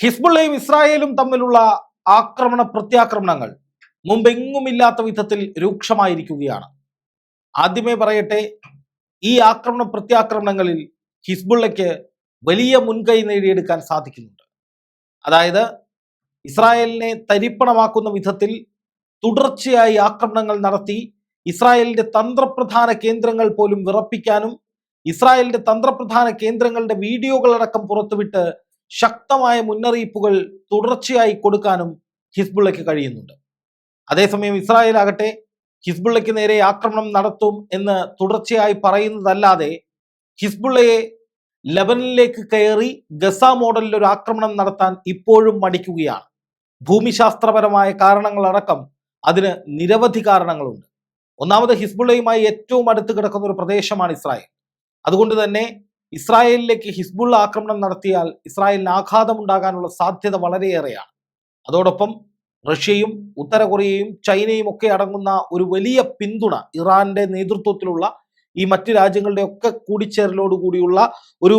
ഹിസ്ബുള്ളയും ഇസ്രായേലും തമ്മിലുള്ള ആക്രമണ പ്രത്യാക്രമണങ്ങൾ മുമ്പെങ്ങുമില്ലാത്ത വിധത്തിൽ രൂക്ഷമായിരിക്കുകയാണ്. ആദ്യമേ പറയട്ടെ ഈ ആക്രമണ പ്രത്യാക്രമണങ്ങളിൽ ഹിസ്ബുള്ളയ്ക്ക് വലിയ മുൻകൈ നേടിയെടുക്കാൻ സാധിക്കുന്നുണ്ട്. അതായത് ഇസ്രായേലിനെ തരിപ്പണമാക്കുന്ന വിധത്തിൽ തുടർച്ചയായി ആക്രമണങ്ങൾ നടത്തി ഇസ്രായേലിന്റെ തന്ത്രപ്രധാന കേന്ദ്രങ്ങൾ പോലും വിറപ്പിക്കാനും ഇസ്രായേലിന്റെ തന്ത്രപ്രധാന കേന്ദ്രങ്ങളുടെ വീഡിയോകളടക്കം പുറത്തുവിട്ട് ശക്തമായ മുന്നറിയിപ്പുകൾ തുടർച്ചയായി കൊടുക്കാനും ഹിസ്ബുള്ളയ്ക്ക് കഴിയുന്നുണ്ട്. അതേസമയം ഇസ്രായേൽ ആകട്ടെ ഹിസ്ബുള്ളയ്ക്ക് നേരെ ആക്രമണം നടത്തും എന്ന് തുടർച്ചയായി പറയുന്നതല്ലാതെ ഹിസ്ബുള്ളയെ ലബനിലേക്ക് കയറി ഗസ മോഡലിൽ ഒരു ആക്രമണം നടത്താൻ ഇപ്പോഴും മടിക്കുകയാണ്. ഭൂമിശാസ്ത്രപരമായ കാരണങ്ങളടക്കം അതിന് നിരവധി കാരണങ്ങളുണ്ട്. ഒന്നാമത് ഹിസ്ബുള്ളയുമായി ഏറ്റവും അടുത്ത് കിടക്കുന്ന ഒരു പ്രദേശമാണ് ഇസ്രായേൽ. അതുകൊണ്ട് തന്നെ ഇസ്രായേലിലേക്ക് ഹിസ്ബുള്ള ആക്രമണം നടത്തിയാൽ ഇസ്രായേലിന് ആഘാതമുണ്ടാകാനുള്ള സാധ്യത വളരെയേറെയാണ്. അതോടൊപ്പം റഷ്യയും ഉത്തര കൊറിയയും ചൈനയും ഒക്കെ അടങ്ങുന്ന ഒരു വലിയ പിന്തുണ ഇറാന്റെ നേതൃത്വത്തിലുള്ള ഈ മറ്റ് രാജ്യങ്ങളുടെ ഒക്കെ കൂടിച്ചേരലോടുകൂടിയുള്ള ഒരു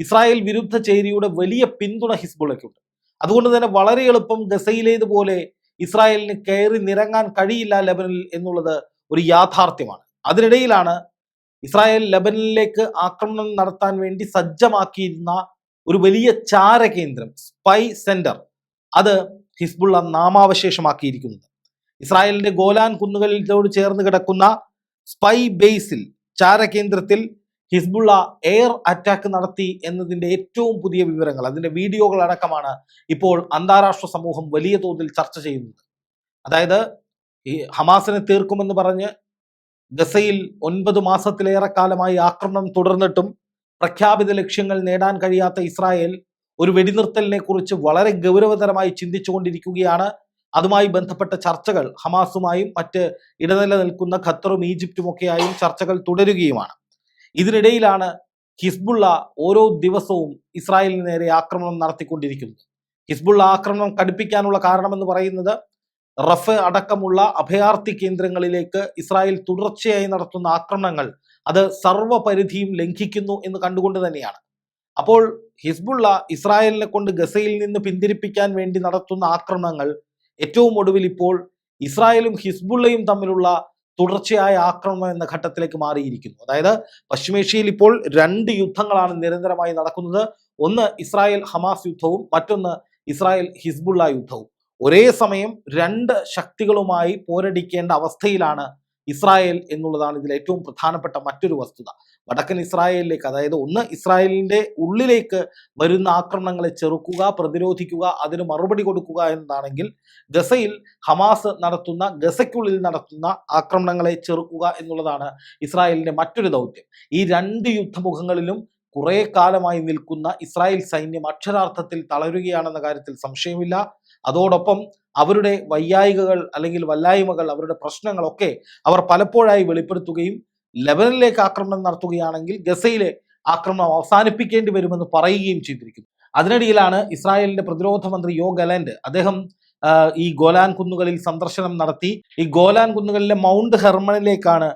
ഇസ്രായേൽ വിരുദ്ധ ചേരിയുടെ വലിയ പിന്തുണ ഹിസ്ബുള്ളയ്ക്കുണ്ട്. അതുകൊണ്ട് തന്നെ വളരെ എളുപ്പം ഗസയിലേതുപോലെ ഇസ്രായേലിന് കയറി നിരങ്ങാൻ കഴിയില്ല ലെബനിൽ എന്നുള്ളത് ഒരു യാഥാർത്ഥ്യമാണ്. അതിനിടയിലാണ് ഇസ്രായേൽ ലബനിലേക്ക് ആക്രമണം നടത്താൻ വേണ്ടി സജ്ജമാക്കിയിരുന്ന ഒരു വലിയ ചാര കേന്ദ്രം സ്പൈ സെന്റർ അത് ഹിസ്ബുള്ള നാമാവശേഷമാക്കിയിരിക്കുന്നത്. ഇസ്രായേലിന്റെ ഗോലാൻ കുന്നുകളിലോട് ചേർന്ന് കിടക്കുന്ന സ്പൈ ബേസിൽ ചാര കേന്ദ്രത്തിൽ ഹിസ്ബുള്ള എയർ അറ്റാക്ക് നടത്തി എന്നതിന്റെ ഏറ്റവും പുതിയ വിവരങ്ങൾ അതിന്റെ വീഡിയോകൾ അടക്കമാണ് ഇപ്പോൾ അന്താരാഷ്ട്ര സമൂഹം വലിയ തോതിൽ ചർച്ച ചെയ്യുന്നത്. അതായത് ഈ ഹമാസിനെ തീർക്കുമെന്ന് പറഞ്ഞ് ഗസയിൽ ഒൻപത് മാസത്തിലേറെ കാലമായി ആക്രമണം തുടർന്നിട്ടും പ്രഖ്യാപിത ലക്ഷ്യങ്ങൾ നേടാൻ കഴിയാത്ത ഇസ്രായേൽ ഒരു വെടിനിർത്തലിനെ കുറിച്ച് വളരെ ഗൗരവതരമായി ചിന്തിച്ചുകൊണ്ടിരിക്കുകയാണ്. അതുമായി ബന്ധപ്പെട്ട ചർച്ചകൾ ഹമാസുമായും മറ്റ് ഇടനില നിൽക്കുന്ന ഖത്തറും ഈജിപ്തും ഒക്കെയായും ചർച്ചകൾ തുടരുകയുമാണ്. ഇതിനിടയിലാണ് ഹിസ്ബുള്ള ഓരോ ദിവസവും ഇസ്രായേലിന് നേരെ ആക്രമണം നടത്തിക്കൊണ്ടിരിക്കുന്നത്. ഹിസ്ബുള്ള ആക്രമണം കടുപ്പിക്കാനുള്ള കാരണമെന്ന് പറയുന്നത് റഫ് അടക്കമുള്ള അഭയാർത്ഥി കേന്ദ്രങ്ങളിലേക്ക് ഇസ്രായേൽ തുടർച്ചയായി നടത്തുന്ന ആക്രമണങ്ങൾ അത് സർവപരിധിയും ലംഘിക്കുന്നു എന്ന് കണ്ടുകൊണ്ട് തന്നെയാണ്. അപ്പോൾ ഹിസ്ബുള്ള ഇസ്രായേലിനെ കൊണ്ട് ഗസയിൽ നിന്ന് പിന്തിരിപ്പിക്കാൻ വേണ്ടി നടത്തുന്ന ആക്രമണങ്ങൾ ഏറ്റവും ഒടുവിൽ ഇപ്പോൾ ഇസ്രായേലും ഹിസ്ബുള്ളയും തമ്മിലുള്ള തുടർച്ചയായ ആക്രമണം എന്ന ഘട്ടത്തിലേക്ക് മാറിയിരിക്കുന്നു. അതായത് പശ്ചിമേഷ്യയിൽ ഇപ്പോൾ രണ്ട് യുദ്ധങ്ങളാണ് നിരന്തരമായി നടക്കുന്നത്. ഒന്ന് ഇസ്രായേൽ ഹമാസ് യുദ്ധവും മറ്റൊന്ന് ഇസ്രായേൽ ഹിസ്ബുള്ള യുദ്ധവും. ഒരേ സമയം രണ്ട് ശക്തികളുമായി പോരടിക്കേണ്ട അവസ്ഥയിലാണ് ഇസ്രായേൽ എന്നുള്ളതാണ് ഇതിൽ ഏറ്റവും പ്രധാനപ്പെട്ട മറ്റൊരു വസ്തുത. വടക്കൻ ഇസ്രായേലിലേക്ക് അതായത് ഒന്ന് ഇസ്രായേലിന്റെ ഉള്ളിലേക്ക് വരുന്ന ആക്രമണങ്ങളെ ചെറുക്കുക പ്രതിരോധിക്കുക അതിന് മറുപടി കൊടുക്കുക എന്നതാണെങ്കിൽ ഗസയിൽ ഹമാസ് നടത്തുന്ന ഗസയ്ക്കുള്ളിൽ നടത്തുന്ന ആക്രമണങ്ങളെ ചെറുക്കുക എന്നുള്ളതാണ് ഇസ്രായേലിന്റെ മറ്റൊരു ദൗത്യം. ഈ രണ്ട് യുദ്ധമുഖങ്ങളിലും കുറേ കാലമായി നിൽക്കുന്ന ഇസ്രായേൽ സൈന്യം അക്ഷരാർത്ഥത്തിൽ തളരുകയാണെന്ന കാര്യത്തിൽ സംശയമില്ല. അതോടൊപ്പം അവരുടെ വയ്യായികകൾ അല്ലെങ്കിൽ വല്ലായ്മകൾ അവരുടെ പ്രശ്നങ്ങളൊക്കെ അവർ പലപ്പോഴായി വെളിപ്പെടുത്തുകയും ലെബനിലേക്ക് ആക്രമണം നടത്തുകയാണെങ്കിൽ ഗസയിലെ ആക്രമണം അവസാനിപ്പിക്കേണ്ടി വരുമെന്ന് പറയുകയും ചെയ്തിരിക്കുന്നു. അതിനിടയിലാണ് ഇസ്രായേലിന്റെ പ്രതിരോധ മന്ത്രി യോ ഗലാൻഡ് അദ്ദേഹം ഈ ഗോലാൻ കുന്നുകളിൽ സന്ദർശനം നടത്തി. ഈ ഗോലാൻ കുന്നുകളിലെ മൗണ്ട് ഹെർമണിലേക്കാണ്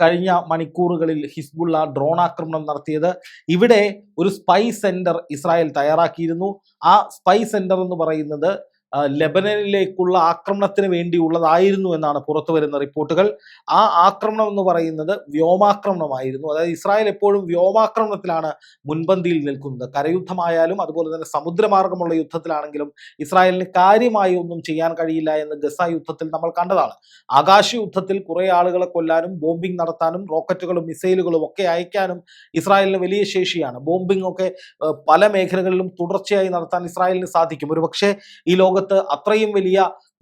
കഴിഞ്ഞ മണിക്കൂറുകളിൽ ഹിസ്ബുള്ള ഡ്രോൺ ആക്രമണം നടത്തിയത്. ഇവിടെ ഒരു സ്പൈ സെന്റർ ഇസ്രായേൽ തയ്യാറാക്കിയിരുന്നു. ആ സ്പൈ സെന്റർ എന്ന് പറയുന്നത് ലെബനനിലേക്കുള്ള ആക്രമണത്തിന് വേണ്ടിയുള്ളതായിരുന്നു എന്നാണ് പുറത്തു വരുന്ന റിപ്പോർട്ടുകൾ. ആ ആക്രമണം എന്ന് പറയുന്നത് വ്യോമാക്രമണമായിരുന്നു. അതായത് ഇസ്രായേൽ എപ്പോഴും വ്യോമാക്രമണത്തിലാണ് മുൻപന്തിയിൽ നിൽക്കുന്നത്. കരയുദ്ധമായാലും അതുപോലെ തന്നെ സമുദ്രമാർഗമുള്ള യുദ്ധത്തിലാണെങ്കിലും ഇസ്രായേലിന് കാര്യമായി ഒന്നും ചെയ്യാൻ കഴിയില്ല എന്ന് ഗസ യുദ്ധത്തിൽ നമ്മൾ കണ്ടതാണ്. ആകാശ യുദ്ധത്തിൽ കുറെ ആളുകളെ കൊല്ലാനും ബോംബിംഗ് നടത്താനും റോക്കറ്റുകളും മിസൈലുകളും ഒക്കെ അയക്കാനും ഇസ്രായേലിന് വലിയ ശേഷിയാണ്. ബോംബിംഗ് ഒക്കെ പല മേഖലകളിലും തുടർച്ചയായി നടത്താൻ ഇസ്രായേലിന് സാധിക്കും. ഒരുപക്ഷെ ഈ ഈ ലോകത്ത് അത്രയും വലിയ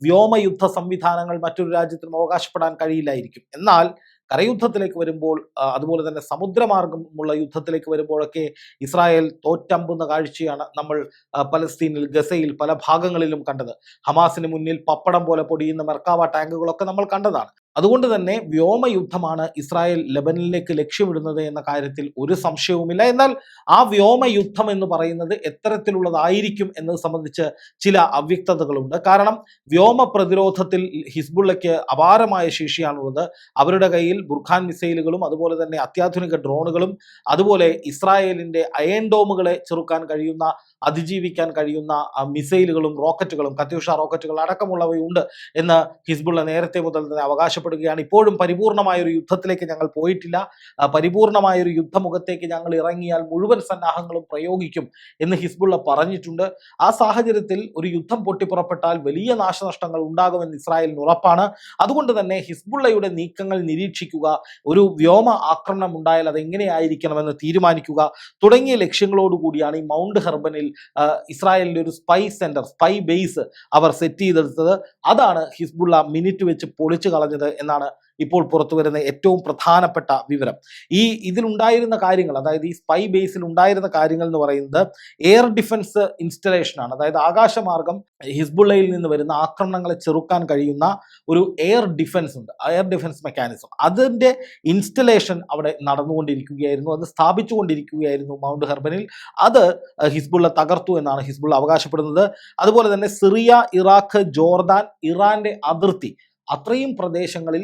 വ്യോമയുദ്ധ സംവിധാനങ്ങൾ മറ്റൊരു രാജ്യത്തിനും അവകാശപ്പെടാൻ കഴിയില്ലായിരിക്കും. എന്നാൽ കരയുദ്ധത്തിലേക്ക് വരുമ്പോൾ അതുപോലെ തന്നെ സമുദ്രമാർഗമുള്ള യുദ്ധത്തിലേക്ക് വരുമ്പോഴൊക്കെ ഇസ്രായേൽ തോറ്റമ്പുന്ന കാഴ്ചയാണ് നമ്മൾ പലസ്തീനിൽ ഗസയിൽ പല ഭാഗങ്ങളിലും കണ്ടത്. ഹമാസിന് മുന്നിൽ പപ്പടം പോലെ പൊടിയുന്ന മെർക്കാവ ടാങ്കുകളൊക്കെ നമ്മൾ കണ്ടതാണ്. അതുകൊണ്ട് തന്നെ വ്യോമയുദ്ധമാണ് ഇസ്രായേൽ ലെബനിലേക്ക് ലക്ഷ്യമിടുന്നത് എന്ന കാര്യത്തിൽ ഒരു സംശയവുമില്ല. എന്നാൽ ആ വ്യോമയുദ്ധം എന്ന് പറയുന്നത് എത്തരത്തിലുള്ളതായിരിക്കും എന്നത് സംബന്ധിച്ച് ചില അവ്യക്തതകളുണ്ട്. കാരണം വ്യോമ പ്രതിരോധത്തിൽ ഹിസ്ബുള്ളയ്ക്ക് അപാരമായ ശേഷിയാണുള്ളത്. അവരുടെ കയ്യിൽ ബുർഖാൻ മിസൈലുകളും അതുപോലെ തന്നെ അത്യാധുനിക ഡ്രോണുകളും അതുപോലെ ഇസ്രായേലിന്റെ അയൺ ഡോമുകളെ ചെറുക്കാൻ കഴിയുന്ന അതിജീവിക്കാൻ കഴിയുന്ന മിസൈലുകളും റോക്കറ്റുകളും കത്യൂഷ റോക്കറ്റുകൾ അടക്കമുള്ളവയുണ്ട് എന്ന് ഹിസ്ബുള്ള നേരത്തെ മുതൽ തന്നെ അവകാശപ്പെടുകയാണ്. ഇപ്പോഴും പരിപൂർണമായ ഒരു യുദ്ധത്തിലേക്ക് ഞങ്ങൾ പോയിട്ടില്ല. പരിപൂർണമായ ഒരു യുദ്ധമുഖത്തേക്ക് ഞങ്ങൾ ഇറങ്ങിയാൽ മുഴുവൻ സന്നാഹങ്ങളും പ്രയോഗിക്കും എന്ന് ഹിസ്ബുള്ള പറഞ്ഞിട്ടുണ്ട്. ആ സാഹചര്യത്തിൽ ഒരു യുദ്ധം പൊട്ടിപ്പുറപ്പെട്ടാൽ വലിയ നാശനഷ്ടങ്ങൾ ഉണ്ടാകുമെന്ന് ഇസ്രായേലിന് ഉറപ്പാണ്. അതുകൊണ്ട് തന്നെ ഹിസ്ബുള്ളയുടെ നീക്കങ്ങൾ നിരീക്ഷിക്കുക ഒരു വ്യോമ ആക്രമണം ഉണ്ടായാൽ അത് എങ്ങനെയായിരിക്കണമെന്ന് തീരുമാനിക്കുക തുടങ്ങിയ ലക്ഷ്യങ്ങളോടുകൂടിയാണ് ഈ മൗണ്ട് ഹെർബനിൽ ആ, ഇസ്രായേലിന്റെ ഒരു സ്പൈ സെന്റർ സ്പൈ ബേസ് അവർ സെറ്റ് ചെയ്തെടുത്തത്. അതാണ് ഹിസ്ബുള്ള മിനിറ്റ് വെച്ച് പൊളിച്ചു കളഞ്ഞത് എന്നാണ് ഇപ്പോൾ പുറത്തു വരുന്ന ഏറ്റവും പ്രധാനപ്പെട്ട വിവരം. ഈ ഇതിലുണ്ടായിരുന്ന കാര്യങ്ങൾ അതായത് ഈ സ്പൈ ബേസിൽ ഉണ്ടായിരുന്ന കാര്യങ്ങൾ എന്ന് പറയുന്നത് എയർ ഡിഫൻസ് ഇൻസ്റ്റലേഷനാണ് അതായത് ആകാശമാർഗം ഹിസ്ബുള്ളയിൽ നിന്ന് വരുന്ന ആക്രമണങ്ങളെ ചെറുക്കാൻ കഴിയുന്ന ഒരു എയർ ഡിഫൻസ് ഉണ്ട്. എയർ ഡിഫൻസ് മെക്കാനിസം അതിന്റെ ഇൻസ്റ്റലേഷൻ അവിടെ നടന്നുകൊണ്ടിരിക്കുകയായിരുന്നു അത് സ്ഥാപിച്ചുകൊണ്ടിരിക്കുകയായിരുന്നു മൗണ്ട് ഹെർബനിൽ. അത് ഹിസ്ബുള്ള തകർത്തു എന്നാണ് ഹിസ്ബുള്ള അവകാശപ്പെടുന്നത്. അതുപോലെ തന്നെ സിറിയ ഇറാഖ് ജോർദാൻ ഇറാന്റെ അതിർത്തി അത്രയും പ്രദേശങ്ങളിൽ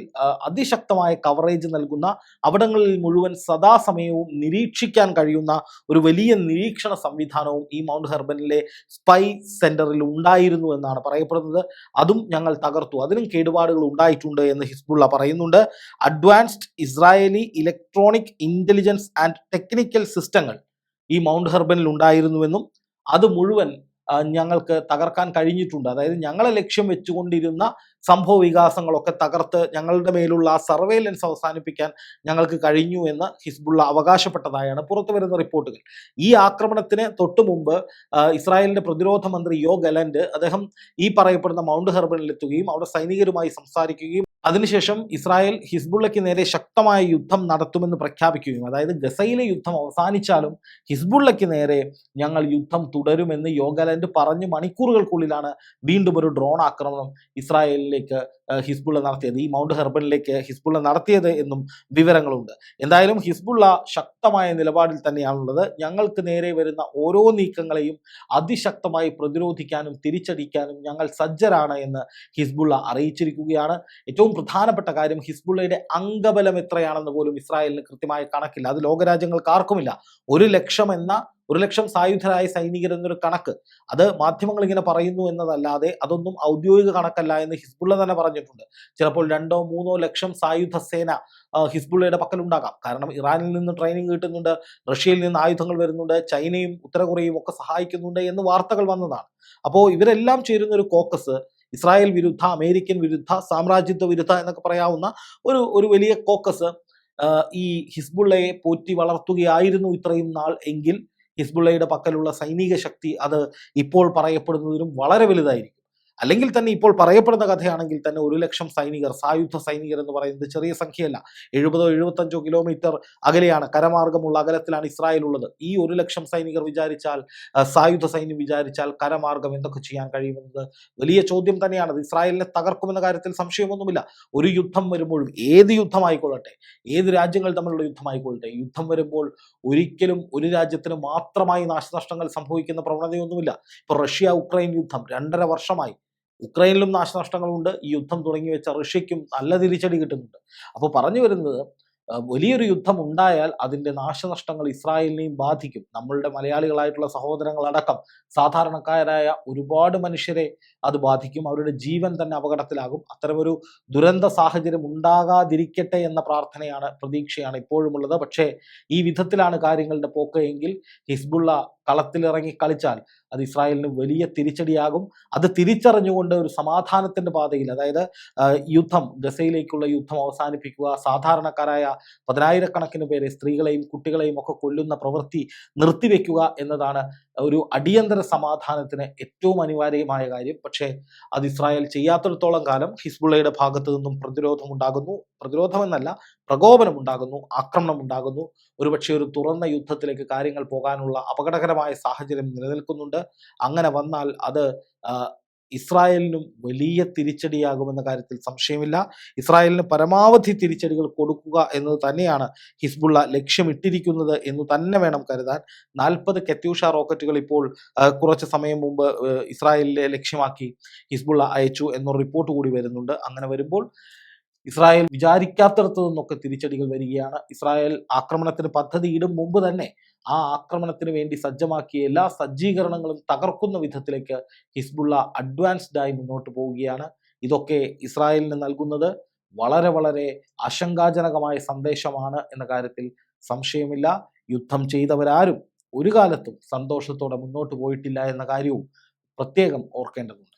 അതിശക്തമായ കവറേജ് നൽകുന്ന അവിടങ്ങളിൽ മുഴുവൻ സദാസമയവും നിരീക്ഷിക്കാൻ കഴിയുന്ന ഒരു വലിയ നിരീക്ഷണ സംവിധാനവും ഈ മൗണ്ട് ഹെർബനിലെ സ്പൈ സെന്ററിൽ ഉണ്ടായിരുന്നു എന്നാണ് പറയപ്പെടുന്നത്. അതും ഞങ്ങൾ തകർത്തു. അതിനും കേടുപാടുകൾ ഉണ്ടായിട്ടുണ്ട് എന്ന് ഹിസ്ബുള്ള പറയുന്നുണ്ട്. Advanced Israeli electronic intelligence and technical സിസ്റ്റങ്ങൾ ഈ മൗണ്ട് ഹെർബനിൽ ഉണ്ടായിരുന്നുവെന്നും അത് മുഴുവൻ ഞങ്ങൾക്ക് തകർക്കാൻ കഴിഞ്ഞിട്ടുണ്ട്. അതായത് ഞങ്ങളെ ലക്ഷ്യം വെച്ചുകൊണ്ടിരുന്ന സംഭവ വികാസങ്ങളൊക്കെ തകർത്ത് ഞങ്ങളുടെ മേലുള്ള ആ സർവേലൻസ് അവസാനിപ്പിക്കാൻ ഞങ്ങൾക്ക് കഴിഞ്ഞു എന്ന് ഹിസ്ബുള്ള അവകാശപ്പെട്ടതായാണ് പുറത്തു വരുന്ന റിപ്പോർട്ടുകൾ. ഈ ആക്രമണത്തിന് തൊട്ടു മുമ്പ് ഇസ്രായേലിന്റെ പ്രതിരോധ മന്ത്രി യോ ഗലൻഡ് അദ്ദേഹം ഈ പറയപ്പെടുന്ന മൗണ്ട് ഹെർബണിലെത്തുകയും അവിടെ സൈനികരുമായി സംസാരിക്കുകയും അതിനുശേഷം ഇസ്രായേൽ ഹിസ്ബുള്ളയ്ക്ക് നേരെ ശക്തമായ യുദ്ധം നടത്തുമെന്ന് പ്രഖ്യാപിക്കുകയും അതായത് ഗസയിലെ യുദ്ധം അവസാനിച്ചാലും ഹിസ്ബുള്ളയ്ക്ക് നേരെ ഞങ്ങൾ യുദ്ധം തുടരുമെന്ന് യോഗാലാൻഡ് പറഞ്ഞ് മണിക്കൂറുകൾക്കുള്ളിലാണ് വീണ്ടും ഒരു ഡ്രോൺ ആക്രമണം ഇസ്രായേലിലേക്ക് ഹിസ്ബുള്ള നടത്തിയത് ഈ മൗണ്ട് ഹെർബനിലേക്ക് ഹിസ്ബുള്ള നടത്തിയത് എന്നും വിവരങ്ങളുണ്ട്. എന്തായാലും ഹിസ്ബുള്ള ശക്തമായ നിലപാടിൽ തന്നെയാണുള്ളത്. ഞങ്ങൾക്ക് നേരെ വരുന്ന ഓരോ നീക്കങ്ങളെയും അതിശക്തമായി പ്രതിരോധിക്കാനും തിരിച്ചടിക്കാനും ഞങ്ങൾ സജ്ജരാണ് എന്ന് ഹിസ്ബുള്ള അറിയിച്ചിരിക്കുകയാണ്. ഏറ്റവും പ്രധാനപ്പെട്ട കാര്യം ഹിസ്ബുള്ളയുടെ അംഗബലം എത്രയാണെന്ന് പോലും ഇസ്രായേലിന് കൃത്യമായ കണക്കില്ല. അത് ലോകരാജ്യങ്ങൾക്ക് ആർക്കുമില്ല. ഒരു ലക്ഷം എന്ന ഒരു ലക്ഷം സായുധരായ സൈനികർ എന്നൊരു കണക്ക് അത് മാധ്യമങ്ങൾ ഇങ്ങനെ പറയുന്നു എന്നതല്ലാതെ അതൊന്നും ഔദ്യോഗിക കണക്കല്ല എന്ന് ഹിസ്ബുള്ള തന്നെ പറഞ്ഞിട്ടുണ്ട്. ചിലപ്പോൾ രണ്ടോ മൂന്നോ ലക്ഷം സായുധ സേന ഹിസ്ബുള്ളയുടെ പക്കലുണ്ടാകാം. കാരണം ഇറാനിൽ നിന്ന് ട്രെയിനിങ് കിട്ടുന്നുണ്ട് റഷ്യയിൽ നിന്ന് ആയുധങ്ങൾ വരുന്നുണ്ട് ചൈനയും ഉത്തരകൊറിയയും ഒക്കെ സഹായിക്കുന്നുണ്ട് എന്ന് വാർത്തകൾ വന്നതാണ്. അപ്പോൾ ഇവരെല്ലാം ചേരുന്ന ഒരു കോക്കസ് ഇസ്രായേൽ വിരുദ്ധ അമേരിക്കൻ വിരുദ്ധ സാമ്രാജ്യത്വ വിരുദ്ധ എന്നൊക്കെ പറയാവുന്ന ഒരു ഒരു വലിയ കോക്കസ് ഈ ഹിസ്ബുള്ളയെ പോറ്റി വളർത്തുകയായിരുന്നു ഇത്രയും നാൾ എങ്കിൽ ഹിസ്ബുള്ളയുടെ പക്കലുള്ള സൈനിക ശക്തി അത് ഇപ്പോൾ പറയപ്പെടുന്നതിലും വളരെ വലുതായിരിക്കും. അല്ലെങ്കിൽ തന്നെ ഇപ്പോൾ പറയപ്പെടുന്ന കഥയാണെങ്കിൽ തന്നെ ഒരു ലക്ഷം സൈനികർ സായുധ സൈനികർ എന്ന് പറയുന്നത് ചെറിയ സംഖ്യയല്ല. എഴുപതോ എഴുപത്തഞ്ചോ കിലോമീറ്റർ അകലെയാണ് കരമാർഗമുള്ള അകലത്തിലാണ് ഇസ്രായേൽ ഉള്ളത്. ഈ ഒരു ലക്ഷം സൈനികർ വിചാരിച്ചാൽ സായുധ സൈന്യം വിചാരിച്ചാൽ കരമാർഗം എന്തൊക്കെ ചെയ്യാൻ കഴിയുമെന്നത് വലിയ ചോദ്യം തന്നെയാണ്. ഇസ്രായേലിനെ തകർക്കുമെന്ന കാര്യത്തിൽ സംശയമൊന്നുമില്ല. ഒരു യുദ്ധം വരുമ്പോഴും ഏത് യുദ്ധമായിക്കൊള്ളട്ടെ ഏത് രാജ്യങ്ങൾ തമ്മിലുള്ള യുദ്ധമായിക്കൊള്ളട്ടെ യുദ്ധം വരുമ്പോൾ ഒരിക്കലും ഒരു രാജ്യത്തിന് മാത്രമായി നാശനഷ്ടങ്ങൾ സംഭവിക്കുന്ന പ്രവണതയൊന്നുമില്ല. ഇപ്പോൾ റഷ്യ ഉക്രൈൻ യുദ്ധം രണ്ടര വർഷമായി. ഉക്രൈനിലും നാശനഷ്ടങ്ങളുണ്ട്. ഈ യുദ്ധം തുടങ്ങി വെച്ച റഷ്യയ്ക്കും നല്ല തിരിച്ചടി കിട്ടുന്നുണ്ട്. അപ്പോൾ പറഞ്ഞു വരുന്നത് വലിയൊരു യുദ്ധം ഉണ്ടായാൽ അതിന്റെ നാശനഷ്ടങ്ങൾ ഇസ്രായേലിനെയും ബാധിക്കും. നമ്മളുടെ മലയാളികളായിട്ടുള്ള സഹോദരങ്ങളടക്കം സാധാരണക്കാരായ ഒരുപാട് മനുഷ്യരെ അത് ബാധിക്കും. അവരുടെ ജീവൻ തന്നെ അപകടത്തിലാകും. അത്തരമൊരു ദുരന്ത സാഹചര്യം ഉണ്ടാകാതിരിക്കട്ടെ എന്ന പ്രാർത്ഥനയാണ് പ്രതീക്ഷയാണ് ഇപ്പോഴുമുള്ളത്. പക്ഷേ ഈ വിധത്തിലാണ് കാര്യങ്ങളുടെ പോക്ക് എങ്കിൽ ഹിസ്ബുള്ള കളത്തിലിറങ്ങി കളിച്ചാൽ അത് ഇസ്രായേലിന് വലിയ തിരിച്ചടിയാകും. അത് തിരിച്ചറിഞ്ഞുകൊണ്ട് ഒരു സമാധാനത്തിന്റെ പാതയിൽ അതായത് യുദ്ധം ഗസയിലേക്കുള്ള യുദ്ധം അവസാനിപ്പിക്കുക സാധാരണക്കാരായ പതിനായിരക്കണക്കിന് പേരെ സ്ത്രീകളെയും കുട്ടികളെയും ഒക്കെ കൊല്ലുന്ന പ്രവൃത്തി നിർത്തിവെക്കുക എന്നതാണ് ഒരു അടിയന്തര സമാധാനത്തിന് ഏറ്റവും അനിവാര്യമായ കാര്യം. പക്ഷേ അത് ഇസ്രായേൽ ചെയ്യാത്തിടത്തോളം കാലം ഹിസ്ബുള്ളയുടെ ഭാഗത്തു നിന്നും പ്രതിരോധം ഉണ്ടാകുന്നു പ്രതിരോധമെന്നല്ല പ്രകോപനം ഉണ്ടാകുന്നു ആക്രമണം ഉണ്ടാകുന്നു ഒരുപക്ഷെ ഒരു തുറന്ന യുദ്ധത്തിലേക്ക് കാര്യങ്ങൾ പോകാനുള്ള അപകടകരമായ സാഹചര്യം നിലനിൽക്കുന്നുണ്ട്. അങ്ങനെ വന്നാൽ അത് ഇസ്രായേലിനും വലിയ തിരിച്ചടിയാകുമെന്ന കാര്യത്തിൽ സംശയമില്ല. ഇസ്രായേലിന് പരമാവധി തിരിച്ചടികൾ കൊടുക്കുക എന്നത് തന്നെയാണ് ഹിസ്ബുള്ള ലക്ഷ്യമിട്ടിരിക്കുന്നത് എന്ന് തന്നെ വേണം കരുതാൻ. നാൽപ്പത് കെത്യൂഷ റോക്കറ്റുകൾ ഇപ്പോൾ കുറച്ച് സമയം മുമ്പ് ഇസ്രായേലിലെ ലക്ഷ്യമാക്കി ഹിസ്ബുള്ള അയച്ചു എന്നൊരു റിപ്പോർട്ട് കൂടി വരുന്നുണ്ട്. അങ്ങനെ വരുമ്പോൾ ഇസ്രായേൽ വിചാരിക്കാത്തടത്തു നിന്നൊക്കെ തിരിച്ചടികൾ വരികയാണ്. ഇസ്രായേൽ ആക്രമണത്തിന് പദ്ധതി ഇടും മുമ്പ് തന്നെ ആ ആക്രമണത്തിന് വേണ്ടി സജ്ജമാക്കിയ എല്ലാ സജ്ജീകരണങ്ങളും തകർക്കുന്ന വിധത്തിലേക്ക് ഹിസ്ബുള്ള അഡ്വാൻസ്ഡായി മുന്നോട്ട് പോവുകയാണ്. ഇതൊക്കെ ഇസ്രായേലിന് നൽകുന്നത് വളരെ വളരെ ആശങ്കാജനകമായ സന്ദേശമാണ് എന്ന കാര്യത്തിൽ സംശയമില്ല. യുദ്ധം ചെയ്തവരാരും ഒരു കാലത്തും സന്തോഷത്തോടെ മുന്നോട്ട് പോയിട്ടില്ല എന്ന കാര്യവും പ്രത്യേകം ഓർക്കേണ്ടതുണ്ട്.